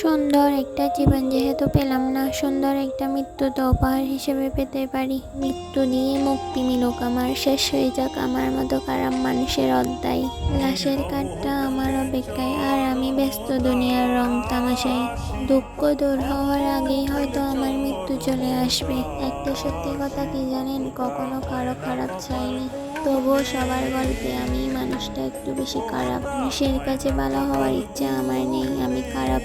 সুন্দর একটা জীবন যেহেতু পেলাম না, সুন্দর একটা মৃত্যু তো উপহার হিসেবে পেতে পারি। মৃত্যু দিয়ে মুক্তি মিলুক আমার, শেষ হয়ে যাক আমার মতো খারাপ মানুষের অধ্যায়। লাশের কাঠটা আমার অপেক্ষায়, আর আমি ব্যস্ত দুনিয়ার রং তামাশায়। দুঃখ দূর হওয়ার আগেই হয়তো আমার মৃত্যু চলে আসবে। একটা সত্যি কথা কি জানেন? কখনো কারও খারাপ চাইনি। তবুও সবার গল্পে আমি মানুষটা একটু বেশি খারাপ। মানুষের কাছে ভালো হওয়ার ইচ্ছা আমার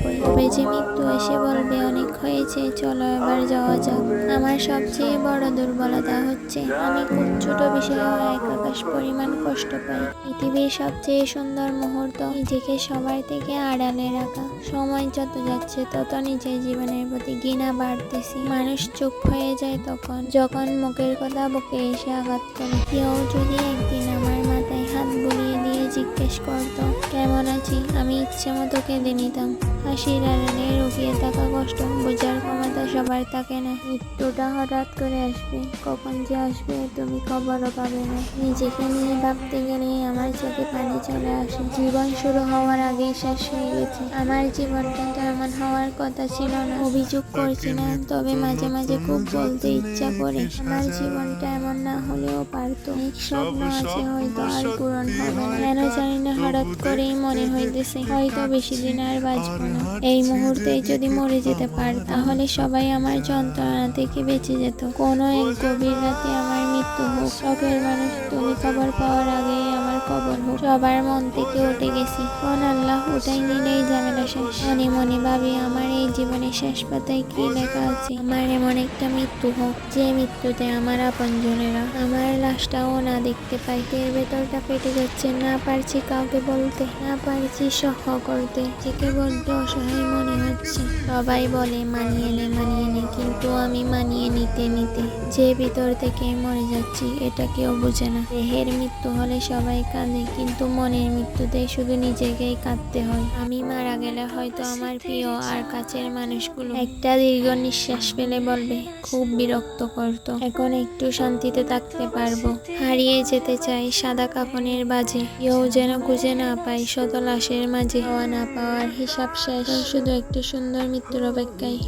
খারাপ যে মৃত্যু, এসে বলবে, অনেক হয়েছে, চলো এবার যাওয়া যাক। আমার সবচেয়ে বড় দুর্বলতা হচ্ছে, আমি খুব ছোট বিষয়ে এক আকাশ পরিমাণ কষ্ট পাই। পৃথিবীর সবচেয়ে সুন্দর মুহূর্ত নিজেকে সবার থেকে আড়ালে রাখা। সময় যত যাচ্ছে, তত নিজের জীবনের প্রতি ঘৃণা বাড়তেছি। মানুষ চুপ হয়ে যায় তখন, যখন মুখের কথা বুকে এসে আঘাত করে। কেউ যদি একদিন আমার মাথায় হাত বুলিয়ে দিয়ে জিজ্ঞেস করতো, কেমন আছি আমি ইচ্ছে মতো কেঁদে নিতাম। হাসির আড়ালে রুকিয়ে থাকা কষ্ট, বোঝার ক্ষমতা সবার থাকে না। মৃত্যুটা হঠাৎ করে আসবে। কখন যে আসবে তুমি খবরও পাবে না। নিজেকে নিয়ে ভাবতে গেলে আমার চোখে পানি চলে আসে। জীবন শুরু হওয়ার আগেই শেষ হয়ে গেছে। আমার জীবনটা এমন হওয়ার কথা ছিল না। অভিযোগ করছি না তবে মাঝে মাঝে খুব বলতে ইচ্ছা করে। আমার জীবনটা এমন না হলেও পারতো। স্বপ্ন আছে হয়তো আর পূরণ হবে না। কেন জানি হঠাৎ করেই মনে হইতেছে। হয়তো বেশি দিন আর বাঁচব না। এই মুহূর্তে যদি মরে যেতে পার, তাহলে সবাই আমার যন্ত্রণা থেকে বেঁচে যেত। কোনো এক গভীর রাতে আমার মৃত্যু হোক। শখের মানুষ তুমি খবর পাওয়ার আগেই আমার খবর হোক। সবার মন থেকে উঠে গেছি। কোন আল্লাহ, উঠাই নিলেই ঝামেলা শেষ। মনে মনে ভাবি, আমার এই জীবনের শেষ পাতায় কি লেখা আছে? আমার এমন একটা মৃত্যু হোক, যে মৃত্যুতে আমার আপনজনেরা আমার লাশটাও না দেখতে পাই এর ভেতরটা পেটে যাচ্ছে, না পারছি কাউকে বলতে, না পারছি সহ করতে। থেকে বড্ড অসহায় মনে হচ্ছে। সবাই বলে, মানিয়ে নে মানিয়ে নে, কিন্তু আমি মানিয়ে নিতে নিতে যে ভিতর থেকে মরে যাচ্ছি, এটা কেউ বোঝে না। দেহের মৃত্যু হলে সবাই কাঁদে, কিন্তু মনের মৃত্যুতে শুধু নিজেকেই কাঁদতে হয়। আমি মারা গেলে হয়তো আমার প্রিয় আর কাছের মানুষগুলো একটা দীর্ঘ নিঃশ্বাস ফেলে বলবে, খুব বিরক্ত করতো। এখন একটু শান্তিতে থাকতে পারব। হারিয়ে যেতে চাই সাদা কাফনের বাজে। কেউ যেন খুঁজে না পাই শত লাশের মাঝে। হওয়া না পাওয়ার হিসাব শেষ। শুধু একটু সুন্দর মৃত্যুর অপেক্ষায়।